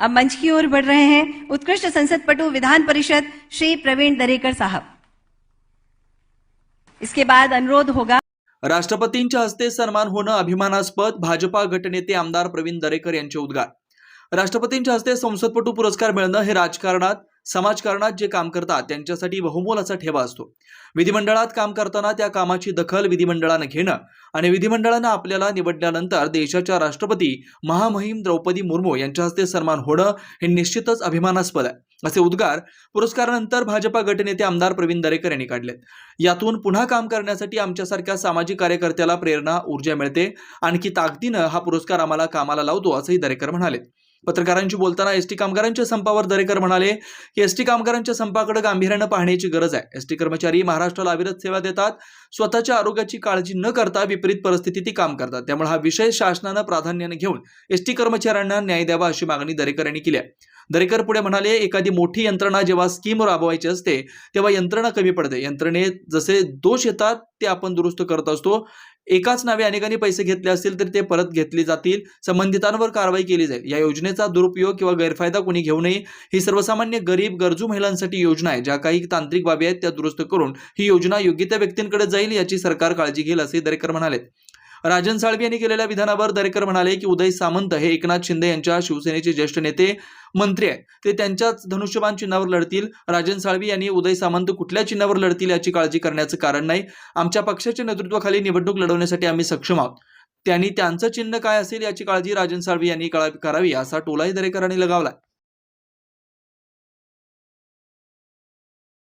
अब मंच की ओर बढ़ रहे हैं उत्कृष्ट संसद पटु विधान परिषद श्री प्रवीण दरेकर साहब। इसके बाद अनुरोध होगा। राष्ट्रपतींच्या हस्ते सन्मान होणं अभिमानास्पद भाजपा गटनेते आमदार प्रवीण दरेकर यांचे उद्गार। राष्ट्रपतींच्या हस्ते संसदपटू पुरस्कार मिळणं हे राजकारणात समाजकारणात जे काम करतात त्यांच्यासाठी बहुमोलाचा ठेवा असतो. विधिमंडळात काम करताना त्या कामाची दखल विधिमंडळानं घेणं आणि विधिमंडळानं आपल्याला निवडल्यानंतर देशाच्या राष्ट्रपती महामहिम द्रौपदी मुर्मू यांच्या हस्ते सन्मान होणं हे निश्चितच अभिमानास्पद आहे. असे उद्गार पुरस्कारानंतर भाजपा गटनेते आमदार प्रवीण दरेकर यांनी काढलेत. यातून पुन्हा काम करण्यासाठी आमच्यासारख्या सामाजिक कार्यकर्त्याला प्रेरणा ऊर्जा मिळते. आणखी ताकदीनं हा पुरस्कार आम्हाला कामाला लावतो असंही दरेकर म्हणाले पत्रकारांशी बोलताना एसटी कामगारांच्या संपावर दरेकर म्हणाले की एसटी कामगारांच्या संपाकडे गांभीर्यानं पाहण्याची गरज आहे. एसटी कर्मचारी महाराष्ट्राला अविरत सेवा देतात स्वतःच्या आरोग्याची काळजी न करता विपरीत परिस्थितीत ती काम करतात. त्यामुळे हा विषय शासनानं प्राधान्यानं घेऊन एसटी कर्मचाऱ्यांना न्याय द्यावा अशी मागणी दरेकर यांनी केली आहे. दरेकर पुढे म्हणाले एखादी मोठी यंत्रणा जेव्हा स्कीम राबवायची असते तेव्हा यंत्रणा कमी पडते. यंत्रणेत जसे दोष येतात ते आपण दुरुस्त करत असतो. एकाच नावे अनेकांनी पैसे घेतले असतील तर ते परत घेतले जातील. संबंधितांवर कारवाई केली जाईल. या योजनेचा दुरुपयोग किंवा गैरफायदा कोणी घेऊ नये. ही सर्वसामान्य गरीब गरजू महिलांसाठी योजना आहे ज्या काही तांत्रिक बाबी आहेत त्या दुरुस्त करून ही योजना योग्य त्या व्यक्तींकडे जाईल याची सरकार काळजी घेईल असे दरेकर म्हणाले राजन साळवी यांनी केलेल्या विधानावर दरेकर म्हणाले की उदय सामंत हे एकनाथ शिंदे यांच्या शिवसेनेचे ज्येष्ठ नेते मंत्री आहेत. ते त्यांच्याच धनुष्यबाण चिन्हावर लढतील. राजन साळवी यांनी उदय सामंत कुठल्या चिन्हावर लढतील याची काळजी करण्याचं कारण नाही. आमच्या पक्षाच्या नेतृत्वाखाली निवडणूक लढवण्यासाठी आम्ही सक्षम आहोत. त्यांनी त्यांचं चिन्ह काय असेल याची काळजी राजन साळवी यांनी करावी असा टोलाही दरेकरांनी लगावला